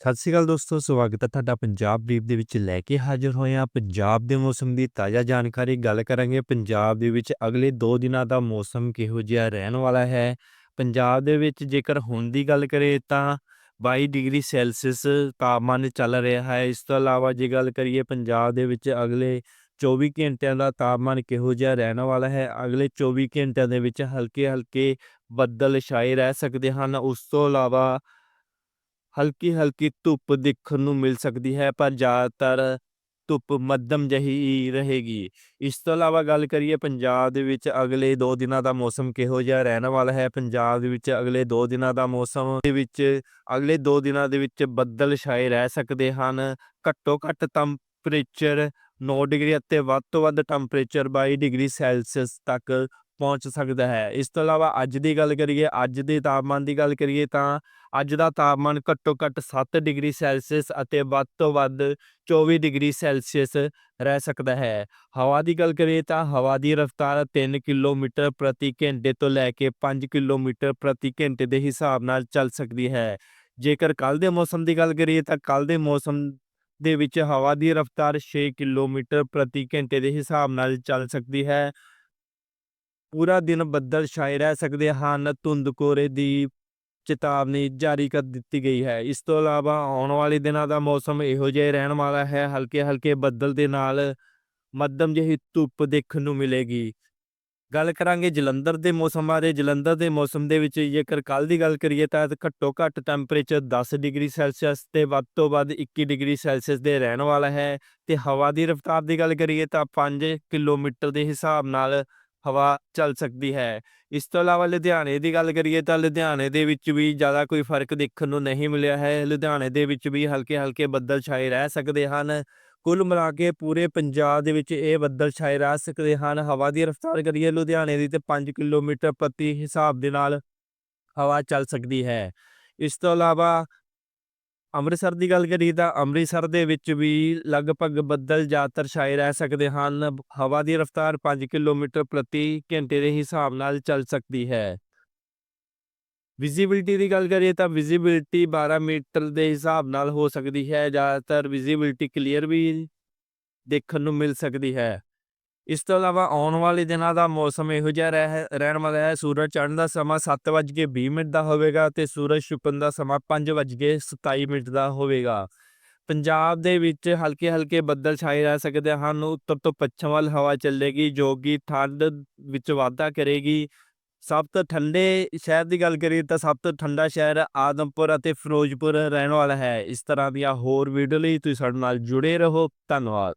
ਸਤਿ ਸ਼੍ਰੀ ਅਕਾਲ ਦੋਸਤੋ, ਸਵਾਗਤ ਹੈ ਤੁਹਾਡਾ ਪੰਜਾਬ ਬਰੀਫ ਦੇ ਵਿੱਚ ਲੈ ਕੇ ਹਾਜ਼ਰ ਹੋਏ ਹਾਂ ਪੰਜਾਬ ਦੇ ਮੌਸਮ ਦੀ ਤਾਜ਼ਾ ਜਾਣਕਾਰੀ। ਗੱਲ ਕਰਾਂਗੇ ਪੰਜਾਬ ਦੇ ਵਿੱਚ ਅਗਲੇ 2 ਦਿਨਾਂ ਦਾ ਮੌਸਮ ਕਿਹੋ ਜਿਹਾ ਰਹਿਣ ਵਾਲਾ ਹੈ। ਪੰਜਾਬ ਦੇ ਵਿੱਚ ਜੇਕਰ ਹੁਣ ਦੀ ਗੱਲ ਕਰੇ ਤਾਂ 22 ਡਿਗਰੀ ਸੈਲਸੀਅਸ ਤਾਪਮਾਨ ਚੱਲ ਰਿਹਾ ਹੈ। ਇਸ ਤੋਂ ਇਲਾਵਾ ਜੇ ਗੱਲ ਕਰੀਏ ਪੰਜਾਬ ਦੇ ਵਿੱਚ ਅਗਲੇ 24 ਘੰਟਿਆਂ ਦਾ ਤਾਪਮਾਨ ਕਿਹੋ ਜਿਹਾ ਰਹਿਣ ਵਾਲਾ ਹੈ, ਅਗਲੇ 24 ਘੰਟਿਆਂ ਦੇ ਵਿੱਚ ਹਲਕੇ ਹਲਕੇ ਬੱਦਲ ਛਾਏ ਰਹਿ ਸਕਦੇ ਹਨ। ਉਸ ਤੋਂ ਇਲਾਵਾ ਹਲਕੀ ਹਲਕੀ ਧੁੱਪ ਦੇਖਣ ਨੂੰ ਮਿਲ ਸਕਦੀ ਹੈ, ਪਰ ਜ਼ਿਆਦਾਤਰ ਧੁੱਪ ਮੱਧਮ ਜਿਹੀ ਰਹੇਗੀ। ਇਸ ਤੋਂ ਇਲਾਵਾ ਗੱਲ ਕਰੀਏ ਪੰਜਾਬ ਦੇ ਵਿੱਚ ਅਗਲੇ 2 ਦਿਨਾਂ ਦਾ ਮੌਸਮ ਕਿਹੋ ਜਿਹਾ ਰਹਿਣ ਵਾਲਾ ਹੈ? ਪੰਜਾਬ ਦੇ ਵਿੱਚ ਅਗਲੇ 2 ਦਿਨਾਂ ਦਾ ਮੌਸਮ ਦੇ ਵਿੱਚ ਅਗਲੇ 2 ਦਿਨਾਂ ਦੇ ਵਿੱਚ ਬੱਦਲ ਛਾਏ ਰਹਿ ਸਕਦੇ ਹਨ। ਘੱਟੋ ਘੱਟ ਟੈਂਪਰੇਚਰ 9 ਡਿਗਰੀ ਅਤੇ ਵੱਧ ਤੋਂ ਵੱਧ ਟੈਂਪਰੇਚਰ 22 ਡਿਗਰੀ ਸੈਲਸੀਅਸ ਤੱਕ ਪਹੁੰਚ ਸਕਦਾ ਹੈ। ਇਸ ਤੋਂ ਇਲਾਵਾ ਅੱਜ ਦੀ ਗੱਲ ਕਰੀਏ, ਅੱਜ ਦੇ ਤਾਪਮਾਨ ਦੀ ਗੱਲ ਕਰੀਏ ਤਾਂ ਅੱਜ ਦਾ ਤਾਪਮਾਨ ਘੱਟੋ ਘੱਟ 7 ਡਿਗਰੀ ਸੈਲਸੀਅਸ ਅਤੇ ਵੱਧ ਤੋਂ ਵੱਧ 24 ਡਿਗਰੀ ਸੈਲਸੀਅਸ ਰਹਿ ਸਕਦਾ ਹੈ। ਹਵਾ ਦੀ ਗੱਲ ਕਰੀਏ ਤਾਂ ਹਵਾ ਦੀ ਰਫ਼ਤਾਰ 3 ਕਿਲੋਮੀਟਰ ਪ੍ਰਤੀ ਘੰਟੇ ਤੋਂ ਲੈ ਕੇ 5 ਕਿਲੋਮੀਟਰ ਪ੍ਰਤੀ ਘੰਟੇ ਦੇ ਹਿਸਾਬ ਨਾਲ ਚੱਲ ਸਕਦੀ ਹੈ। ਜੇਕਰ ਕੱਲ ਦੇ ਮੌਸਮ ਦੀ ਗੱਲ ਕਰੀਏ ਤਾਂ ਕੱਲ ਦੇ ਮੌਸਮ ਦੇ ਵਿੱਚ ਹਵਾ ਦੀ ਰਫ਼ਤਾਰ 6 ਕਿਲੋਮੀਟਰ ਪ੍ਰਤੀ ਘੰਟੇ ਦੇ ਹਿਸਾਬ ਨਾਲ ਚੱਲ ਸਕਦੀ ਹੈ। ਪੂਰਾ ਦਿਨ ਬੱਦਲ ਛਾਏ ਰਹਿ ਸਕਦੇ ਹਨ। ਧੁੰਦ ਕੋਰੇ ਦੀ ਚੇਤਾਵਨੀ ਜਾਰੀ ਕਰ ਦਿੱਤੀ ਗਈ ਹੈ। ਇਸ ਤੋਂ ਇਲਾਵਾ ਆਉਣ ਵਾਲੇ ਦਿਨਾਂ ਦਾ ਮੌਸਮ ਇਹੋ ਜਿਹਾ ਰਹਿਣ ਵਾਲਾ ਹੈ। ਹਲਕੇ ਹਲਕੇ ਬੱਦਲ ਦੇ ਨਾਲ ਮੱਧਮ ਜਿਹੀ ਧੁੱਪ ਦੇਖਣ ਨੂੰ ਮਿਲੇਗੀ। ਗੱਲ ਕਰਾਂਗੇ ਜਲੰਧਰ ਦੇ ਮੌਸਮ ਬਾਰੇ। ਜਲੰਧਰ ਦੇ ਮੌਸਮ ਦੇ ਵਿੱਚ ਜੇਕਰ ਕੱਲ ਦੀ ਗੱਲ ਕਰੀਏ ਤਾਂ ਘੱਟੋ ਘੱਟ ਟੈਂਪਰੇਚਰ 10 ਡਿਗਰੀ ਸੈਲਸੀਅਸ ਤੇ ਵੱਧ ਤੋਂ ਵੱਧ 21 ਡਿਗਰੀ ਸੈਲਸੀਅਸ ਦੇ ਰਹਿਣ ਵਾਲਾ ਹੈ। ਤੇ ਹਵਾ ਦੀ ਰਫ਼ਤਾਰ ਦੀ ਗੱਲ ਕਰੀਏ ਤਾਂ 5 ਕਿਲੋਮੀਟਰ ਦੇ ਹਿਸਾਬ ਨਾਲ ਹਵਾ ਚੱਲ ਸਕਦੀ ਹੈ। ਇਸ ਤੋਂ ਇਲਾਵਾ ਲੁਧਿਆਣੇ ਦੀ ਗੱਲ ਕਰੀਏ ਤਾਂ ਲੁਧਿਆਣੇ ਦੇ ਵਿੱਚ ਵੀ ਜ਼ਿਆਦਾ ਕੋਈ ਫ਼ਰਕ ਦੇਖਣ ਨੂੰ ਨਹੀਂ ਮਿਲਿਆ ਹੈ। ਲੁਧਿਆਣੇ ਦੇ ਵਿੱਚ ਵੀ ਹਲਕੇ ਹਲਕੇ ਬੱਦਲ ਛਾਏ ਰਹਿ ਸਕਦੇ ਹਨ। ਕੁੱਲ ਮਿਲਾ ਕੇ ਪੂਰੇ ਪੰਜਾਬ ਦੇ ਵਿੱਚ ਇਹ ਬੱਦਲ ਛਾਏ ਰਹਿ ਸਕਦੇ ਹਨ। ਹਵਾ ਦੀ ਰਫ਼ਤਾਰ ਕਰੀਏ ਲੁਧਿਆਣੇ ਦੀ ਤੇ 5 ਕਿਲੋਮੀਟਰ ਪ੍ਰਤੀ ਹਿਸਾਬ ਦੇ ਨਾਲ ਹਵਾ ਚੱਲ ਸਕਦੀ ਹੈ। ਇਸ ਤੋਂ ਇਲਾਵਾ ਅੰਮ੍ਰਿਤਸਰ ਦੀ ਗੱਲ ਕਰੀਏ ਤਾਂ ਅੰਮ੍ਰਿਤਸਰ ਦੇ ਵਿੱਚ ਵੀ ਲਗਭਗ ਬੱਦਲ ਜ਼ਿਆਦਾਤਰ ਛਾਏ ਰਹਿ ਸਕਦੇ ਹਨ। ਹਵਾ ਦੀ ਰਫ਼ਤਾਰ 5 ਕਿਲੋਮੀਟਰ ਪ੍ਰਤੀ ਘੰਟੇ ਦੇ ਹਿਸਾਬ ਨਾਲ ਚੱਲ ਸਕਦੀ ਹੈ। ਵਿਜ਼ਿਬਿਲਟੀ ਦੀ ਗੱਲ ਕਰੀਏ ਤਾਂ ਵਿਜ਼ਿਬਿਲਟੀ 12 ਮੀਟਰ ਦੇ ਹਿਸਾਬ ਨਾਲ ਹੋ ਸਕਦੀ ਹੈ। ਜ਼ਿਆਦਾਤਰ ਵਿਜ਼ਿਬਿਲਟੀ ਕਲੀਅਰ ਵੀ ਦੇਖਣ ਨੂੰ ਮਿਲ ਸਕਦੀ ਹੈ। ਇਸ ਤੋਂ ਇਲਾਵਾ ਆਉਣ ਵਾਲੇ ਦਿਨਾਂ ਦਾ ਮੌਸਮ ਇਹੋ ਜਿਹਾ ਰਹਿ, ਰਹਿਣ ਵਾਲਾ ਹੈ, ਸੂਰਜ ਚੜ੍ਹਨ ਦਾ ਸਮਾਂ 7:20 ਮਿੰਟ ਦਾ ਹੋਵੇਗਾ ਤੇ ਸੂਰਜ ਛੁਪਣ ਦਾ ਸਮਾਂ 5:27 ਮਿੰਟ ਦਾ ਹੋਵੇਗਾ। ਪੰਜਾਬ ਦੇ ਵਿੱਚ ਹਲਕੇ ਹਲਕੇ ਬੱਦਲ ਛਾਏ ਰਹਿ ਸਕਦੇ ਹਨ। ਉੱਤਰ ਤੋਂ ਪੱਛਮ ਵੱਲ ਹਵਾ ਚੱਲੇਗੀ, ਜੋ ਕਿ ਠੰਡ ਵਿੱਚ ਵਾਧਾ ਕਰੇਗੀ। ਸਭ ਤੋਂ ਠੰਡੇ ਸ਼ਹਿਰ ਦੀ ਗੱਲ ਕਰੀਏ ਤਾਂ ਸਭ ਤੋਂ ਠੰਡਾ ਸ਼ਹਿਰ ਆਦਮਪੁਰ ਅਤੇ ਫਿਰੋਜ਼ਪੁਰ ਰਹਿਣ ਵਾਲਾ ਹੈ। ਇਸ ਤਰ੍ਹਾਂ ਦੀਆਂ ਹੋਰ ਵੀਡੀਓ ਲਈ ਤੁਸੀਂ ਸਾਡੇ ਨਾਲ ਜੁੜੇ ਰਹੋ। ਧੰਨਵਾਦ।